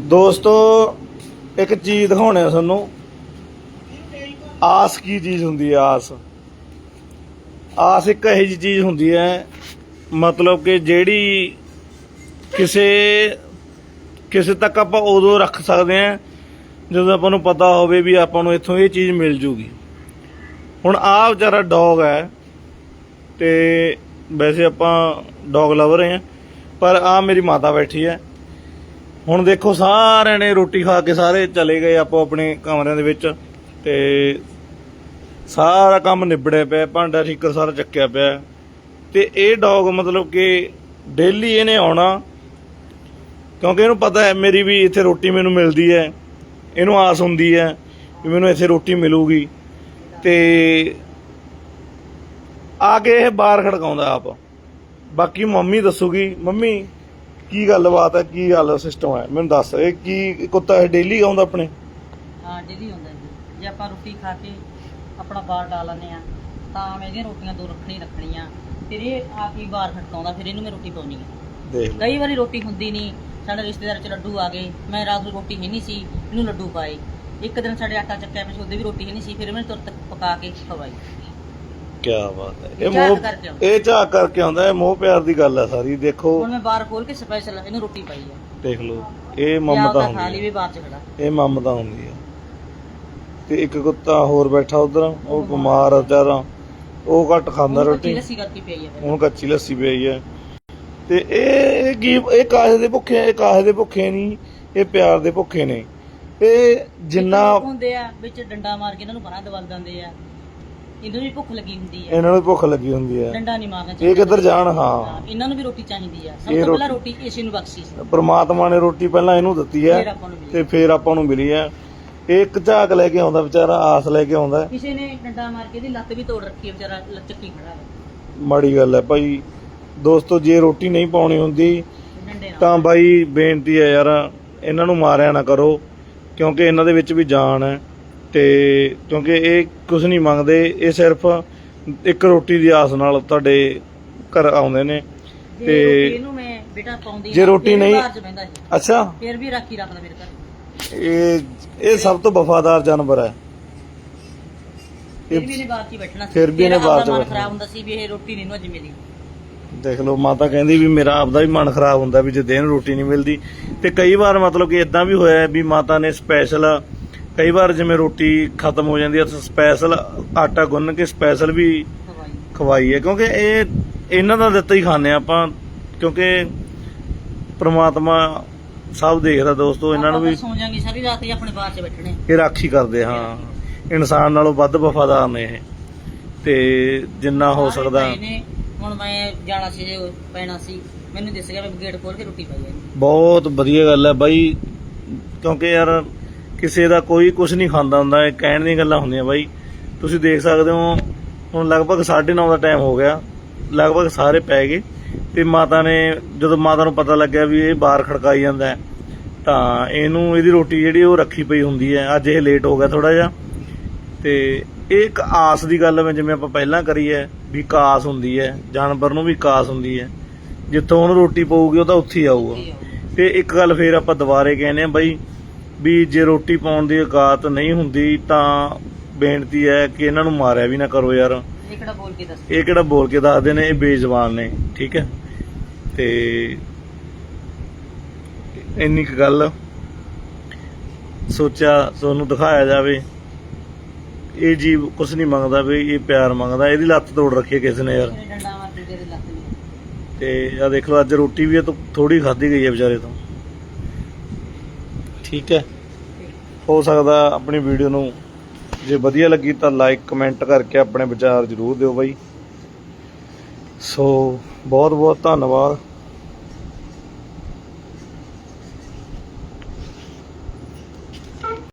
ਦੋਸਤੋ, ਇੱਕ ਚੀਜ਼ ਦਿਖਾਉਣੇ ਆ ਤੁਹਾਨੂੰ। ਆਸ ਕੀ ਚੀਜ਼ ਹੁੰਦੀ ਹੈ ਆਸ? ਆਸ ਇੱਕ ਇਹੋ ਜਿਹੀ ਚੀਜ਼ ਹੁੰਦੀ ਹੈ ਮਤਲਬ ਕਿ ਜਿਹੜੀ ਕਿਸੇ ਕਿਸੇ ਤੱਕ ਆਪਾਂ ਉਦੋਂ ਰੱਖ ਸਕਦੇ ਹਾਂ ਜਦੋਂ ਆਪਾਂ ਨੂੰ ਪਤਾ ਹੋਵੇ ਵੀ ਆਪਾਂ ਨੂੰ ਇੱਥੋਂ ਇਹ ਚੀਜ਼ ਮਿਲ ਜੂਗੀ। ਹੁਣ ਆਹ ਵਿਚਾਰਾ ਡੌਗ ਹੈ ਤੇ ਵੈਸੇ ਆਪਾਂ ਡੌਗ ਲਵਰ ਹਾਂ ਪਰ ਆ ਮੇਰੀ ਮਾਤਾ ਬੈਠੀ ਹੈ ਹੁਣ ਦੇਖੋ ਸਾਰਿਆਂ ਨੇ ਰੋਟੀ ਖਾ ਕੇ ਸਾਰੇ ਚਲੇ ਗਏ ਆਪੋ ਆਪਣੇ ਕਮਰਿਆਂ ਦੇ ਵਿੱਚ ਤੇ ਸਾਰਾ ਕੰਮ ਨਿਬੜਿਆ ਪਿਆ, ਭਾਂਡਾ ਠੀਕਰ ਸਾਰਾ ਚੱਕਿਆ ਪਿਆ। ਤੇ ਇਹ ਡੌਗ ਮਤਲਬ ਕਿ ਡੇਲੀ ਇਹਨੇ ਆਉਣਾ, ਕਿਉਂਕਿ ਇਹਨੂੰ ਪਤਾ ਹੈ ਮੇਰੀ ਵੀ ਇੱਥੇ ਰੋਟੀ ਮੈਨੂੰ ਮਿਲਦੀ ਹੈ, ਇਹਨੂੰ ਆਸ ਹੁੰਦੀ ਹੈ ਵੀ ਮੈਨੂੰ ਇੱਥੇ ਰੋਟੀ ਮਿਲੂਗੀ। ਤੇ ਆ ਕੇ ਇਹ ਬਾਹਰ ਖੜਕਾਉਂਦਾ ਆਪ। ਬਾਕੀ ਮੰਮੀ ਦੱਸੂਗੀ, ਮੰਮੀ ਕੀ ਗੱਲਬਾਤ ਹੈ ਕੀ ਗੱਲ ਸਿਸਟਮ ਹੈ? ਮੈਨੂੰ ਦੱਸ ਇਹ ਕੀ ਕੁੱਤਾ ਇਹ ਡੇਲੀ ਆਉਂਦਾ ਆਪਣੇ? ਹਾਂ ਡੇਲੀ ਹੁੰਦਾ ਜੀ। ਜੇ ਆਪਾਂ ਰੋਟੀ ਖਾ ਕੇ ਆਪਣਾ ਬਾਹਰ ਡਾਲ ਲੈਂਦੇ ਆ ਤਾਂ ਮੈਂ ਇਹਦੀਆਂ ਰੋਟੀਆਂ ਦੋ ਰੱਖਣੀ ਰੱਖਣੀਆਂ। ਫਿਰ ਇਹ ਆ ਕੇ ਬਾਹਰ ਖੜਕਾਉਂਦਾ ਫਿਰ ਇਹਨੂੰ ਮੈਂ ਰੋਟੀ ਪਾਉਣੀ ਹੈ। ਦੇਖ ਲਓ। ਕਈ ਵਾਰੀ ਰੋਟੀ ਹੁੰਦੀ ਨਹੀਂ। ਸਾਡੇ ਰਿਸ਼ਤੇਦਾਰ ਚ ਲੱਡੂ ਆ ਗਏ। ਮੈਂ ਰਾਤ ਨੂੰ ਰੋਟੀ ਹੈ ਨਹੀਂ ਸੀ ਇਹਨੂੰ ਲੱਡੂ ਪਾਏ। ਇੱਕ ਦਿਨ ਸਾਡੇ ਆਟਾ ਚੱਕਿਆ ਸੀ ਉਹਦੇ ਵੀ ਰੋਟੀ ਹੈ ਨਹੀਂ ਸੀ ਫਿਰ ਮੈਂ ਤੁਰਤ ਪਕਾ ਕੇ ਖਵਾਈ। ਕੀ ਬਾਤ ਹੈ। ਇਹ ਝਾਕ ਮੋਹ ਕਰਕੇ ਆਉਂਦਾ। ਇਹ ਝਾਕ ਕਰਕੇ ਆਉਂਦਾ ਇਹ ਮੋਹ ਪਿਆਰ ਦੀ ਗੱਲ ਹੈ ਸਾਰੀ ਦੇਖੋ। ਹੁਣ ਮੈਂ ਬਾਹਰ ਖੋਲ ਕੇ ਸਪੈਸ਼ਲ ਇਹਨੂੰ ਰੋਟੀ ਪਾਈ ਆ। ਦੇਖ ਲਓ ਇਹ ਜਾਂ ਮਮਤਾ ਉਹਦਾ ਖਾ ਲਈ ਹੁੰਦੀ ਹੈ। ਵੀ ਬਾਹਰ ਚ ਖੜਾ। ਇਹ ਮਮਤਾ ਹੁੰਦੀ ਹੈ। ਤੇ ਇੱਕ ਕੁੱਤਾ ਹੋਰ ਬੈਠਾ ਉਧਰ ਉਹ ਬਿਮਾਰ ਆ ਵਿਚਾਰਾ। ਉਹ ਘੱਟ ਖਾਂਦਾ ਉਹਨੂੰ ਕੱਚੀ ਰੋਟੀ ਲੱਸੀ ਕਰਤੀ ਪਈ ਆ ਫਿਰ। ਹੁਣ ਕੱਚੀ ਲੱਸੀ ਪਈ ਹੈ ਤੇ ਇਹ ਇਹ ਕੀ ਇਹ ਕਾਹੇ ਦੇ ਭੁੱਖੇ ਇਹ ਕਾਹੇ ਦੇ ਭੁੱਖੇ ਨਹੀਂ ਇਹ ਪਿਆਰ ਦੇ ਭੁੱਖੇ ਨੇ। ਇਹ ਜਿੰਨਾ ਲੋਕ ਹੁੰਦੇ ਆ ਵਿੱਚ ਡੰਡਾ ਮਾਰ ਕੇ ਇਹਨਾਂ ਨੂੰ ਪਰਾਂ ਦਵਲ ਦਿੰਦੇ ਆ। ਇਹਨਾਂ ਨੂੰ ਵੀ ਭੁੱਖ ਲੱਗੀ ਹੁੰਦੀ ਆ ਇਹਨਾਂ ਨੂੰ ਭੁੱਖ ਲੱਗੀ ਹੁੰਦੀ ਹੈ। ਡੰਡਾ ਨਹੀਂ ਮਾਰਨਾ ਇਹ ਕਿੱਧਰ ਜਾਣ? ਹਾਂ। ਹਾਂ, ਇਹਨਾਂ ਨੂੰ ਵੀ ਰੋਟੀ ਚਾਹੀਦੀ ਆ ਸਭ ਇਹ ਤੋਂ ਪਹਿਲਾਂ ਰੋਟੀ- ਇਸੇ ਨੂੰ ਬਖਸ਼ੀ ਸੀ। ਪ੍ਰਮਾਤਮਾ ਨੇ ਰੋਟੀ ਪਹਿਲਾਂ ਇਹਨੂੰ ਦਿੱਤੀ ਫਿਰ ਹੈ ਆਪਾਂ ਨੂੰ ਮਿਲੀ। ਤੇ ਫਿਰ ਆਪਾਂ ਨੂੰ ਮਿਲੀ ਹੈ। ਇਹ ਇੱਕ ਝਾਕ ਲੈ ਕੇ ਆਉਂਦਾ ਵਿਚਾਰਾ ਆਸ ਲੈ ਕੇ ਆਉਂਦਾ ਕਿਸੇ ਨੇ ਡੰਡਾ ਮਾਰ ਕੇ ਇਹਦੀ ਲੱਤ ਵੀ ਤੋੜ ਰੱਖੀ ਹੈ ਵਿਚਾਰਾ ਲੱਚਕੀ ਖੜਾ ਹੈ। ਮਾੜੀ ਗੱਲ ਹੈ ਭਾਈ। ਦੋਸਤੋ ਜੇ ਰੋਟੀ ਨਹੀਂ ਪਾਉਣੀ ਹੁੰਦੀ ਡੰਡੇ ਨਾਲ। ਤਾਂ ਬਾਈ ਬੇਨਤੀ ਹੈ ਯਾਰ ਇਹਨਾਂ ਨੂੰ ਮਾਰਿਆ ਨਾ ਕਰੋ ਕਿਉਂਕਿ ਇਹਨਾਂ ਦੇ ਵਿੱਚ ਵੀ ਜਾਨ ਹੈ। ਤੇ ਕਿਉਂਕਿ ਇਹ ਕੁਝ ਨਹੀਂ ਮੰਗਦੇ ਇਹ ਸਿਰਫ ਇੱਕ ਰੋਟੀ ਦੀ ਆਸ ਨਾਲ ਤੁਹਾਡੇ ਘਰ ਆਉਂਦੇ ਨੇ ਤੇ- ਰੋਟੀ ਇਹਨੂੰ ਮੈਂ ਬੇਟਾ ਪਾਉਂਦੀ ਜੇ ਰੋਟੀ ਨਹੀਂ- ਅੱਛਾ। ਫਿਰ ਵੀ ਰਾਖੀ ਰੱਖਦਾ ਮੇਰੇ ਘਰ। ਇਹ ਇਹ ਸਭ ਤੋਂ ਵਫਾਦਾਰ ਜਾਨਵਰ ਹੈ। ਫਿਰ ਵੀ ਇਹਨੇ ਬਾਹਰ ਚ ਹੀ ਬੈਠਣਾ ਸੀ। ਫਿਰ ਵੀ ਇਹਨੇ ਮੇਰਾ ਬਾਹਰ ਚ ਆਪਦਾ ਮਨ ਬੈਠਣਾ। ਖਰਾਬ ਹੁੰਦਾ ਸੀ ਵੀ ਇਹ ਰੋਟੀ ਨਹੀਂ ਨੂੰ ਅੱਜ ਮਿਲੀ। ਦੇਖ ਲਓ ਮਾਤਾ ਕਹਿੰਦੀ ਵੀ ਮੇਰਾ ਆਪਦਾ ਵੀ ਮਨ ਖਰਾਬ ਹੁੰਦਾ ਵੀ ਜੇ ਦਿਨ ਰੋਟੀ ਨਹੀਂ ਮਿਲਦੀ। ਤੇ ਕਈ ਵਾਰ ਮਤਲਬ ਕਿ ਇਦਾਂ ਵੀ ਹੋਇਆ ਹੈ ਵੀ ਮਾਤਾ ਨੇ ਸਪੈਸ਼ਲ ਕਈ ਵਾਰ ਜਿਵੇਂ ਰੋਟੀ ਖਤਮ ਹੋ ਜਾਂਦੀ ਹੈ ਤਾਂ ਸਪੈਸ਼ਲ ਆਟਾ ਗੁੰਨ ਕੇ ਸਪੈਸ਼ਲ ਵੀ ਖਵਾਈ ਹੈ ਕਿਉਂਕਿ ਇਹ ਇਹਨਾਂ ਦਾ ਦਿੱਤਾ ਹੀ ਹਾਂ ਆਪਾਂ ਕਿਉਂਕਿ ਪ੍ਰਮਾਤਮਾ ਸਭ ਦੇਖਦਾ ਦੋਸਤੋ ਇਹਨਾਂ ਨੂੰ ਵੀ ਸੌਂ ਜਾਾਂਗੇ ਸਾਰੀ ਰਾਤ ਹੀ ਆਪਣੇ ਬਾਹਰ ਚ ਬੈਠਣੇ। ਇਹ ਰਾਖੀ ਕਰਦੇ ਹਾਂ। ਇਨਸਾਨ ਨਾਲੋਂ ਵੱਧ ਵਫਾਦਾਰ ਨੇ ਇਹ। ਤੇ ਜਿੰਨਾ ਹੋ ਸਕਦਾ। ਹੁਣ ਮੈਂ ਜਾਣਾ ਸੀ ਜੇ ਪੈਣਾ ਸੀ। ਮੈਨੂੰ ਦਿਸ ਗਿਆ ਮੈਂ ਗੇਟ ਖੋਲ ਕੇ ਰੋਟੀ ਪਾਈ ਬਹੁਤ ਵਧੀਆ ਗੱਲ ਹੈ ਬਾਈ ਕਿਉਂਕਿ ਯਾਰ ਕਿਸੇ ਦਾ ਕੋਈ ਕੁਝ ਨਹੀਂ ਖਾਂਦਾ ਹੁੰਦਾ, ਇਹ ਕਹਿਣ ਦੀਆਂ ਗੱਲਾਂ ਹੁੰਦੀਆਂ ਬਾਈ। ਤੁਸੀਂ ਦੇਖ ਸਕਦੇ ਹੋ, ਹੁਣ ਲਗਭਗ 9:30 ਦਾ ਟਾਈਮ ਹੋ ਗਿਆ, ਲਗਭਗ ਸਾਰੇ ਪੈ ਗਏ। ਤੇ ਮਾਤਾ ਨੇ, ਜਦੋਂ ਮਾਤਾ ਨੂੰ ਪਤਾ ਲੱਗਿਆ ਵੀ ਇਹ ਬਾਹਰ ਖੜਕਾਈ ਜਾਂਦਾ ਹੈ, ਤਾਂ ਇਹਨੂੰ ਇਹਦੀ ਰੋਟੀ ਜਿਹੜੀ ਉਹ ਰੱਖੀ ਪਈ ਹੁੰਦੀ ਹੈ। ਅੱਜ ਇਹ ਲੇਟ ਹੋ ਗਿਆ ਥੋੜਾ ਜਿਹਾ। ਤੇ ਇਹ ਇੱਕ ਆਸ ਦੀ ਗੱਲ ਮੈਂ ਜਿਵੇਂ ਆਪਾਂ ਪਹਿਲਾਂ ਕਰੀ ਹੈ, ਵੀ ਕਾਸ ਹੁੰਦੀ ਹੈ, ਜਾਨਵਰ ਨੂੰ ਵੀ ਕਾਸ ਹੁੰਦੀ ਹੈ। ਜਿੱਥੋਂ ਉਹਨੂੰ ਰੋਟੀ ਪਊਗੀ, ਉਹ ਤਾਂ ਉੱਥੇ ਹੀ ਆਊਗਾ। ਤੇ ਇੱਕ ਗੱਲ ਫੇਰ ਆਪਾਂ ਦੁਬਾਰੇ ਕਹਿੰਦੇ ਆ ਬਈ ਵੀ ਜੇ ਰੋਟੀ ਪਾਉਣ ਦੀ ਔਕਾਤ ਨਹੀਂ ਹੁੰਦੀ ਤਾਂ ਬੇਨਤੀ ਹੈ ਕਿ ਇਹਨਾਂ ਨੂੰ ਮਾਰਿਆ ਵੀ ਨਾ ਕਰੋ ਯਾਰ। ਇਹ ਕਿਹੜਾ ਬੋਲ ਕੇ ਦੱਸ ਇਹ ਕਿਹੜਾ ਬੋਲ ਕੇ ਦੱਸਦੇ ਨੇ ਇਹ ਬੇਜ਼ਬਾਨ ਨੇ ਠੀਕ ਹੈ? ਤੇ ਇੰਨੀ ਕੁ ਗੱਲ ਸੋਚਿਆ ਤੁਹਾਨੂੰ ਦਿਖਾਇਆ ਜਾਵੇ ਇਹ ਜੀਵ ਕੁਝ ਨਹੀਂ ਮੰਗਦਾ ਵੀ ਇਹ ਪਿਆਰ ਮੰਗਦਾ ਇਹਦੀ ਲੱਤ ਤੋੜ ਰੱਖੀ ਹੈ ਕਿਸੇ ਨੇ ਯਾਰ। ਇਹਨੇ ਡੰਡਾ ਮਾਰ ਕੇ ਤੇਰੇ ਲੱਤ ਨੂੰ। ਤੇ ਆ ਦੇਖ ਲਓ ਅੱਜ ਰੋਟੀ ਵੀ ਇਹ ਤੋਂ ਥੋੜੀ ਖਾਧੀ ਗਈ ਹੈ ਵਿਚਾਰੇ ਤੋਂ। ਠੀਕ ਹੈ। ਹੋ ਸਕਦਾ ਆਪਣੀ ਵੀਡੀਓ ਨੂੰ ਜੇ ਵਧੀਆ ਲੱਗੀ ਤਾਂ ਲਾਈਕ ਕਮੈਂਟ ਕਰਕੇ ਆਪਣੇ ਵਿਚਾਰ ਜ਼ਰੂਰ ਦਿਓ ਬਾਈ। ਸੋ ਬਹੁਤ ਬਹੁਤ ਧੰਨਵਾਦ।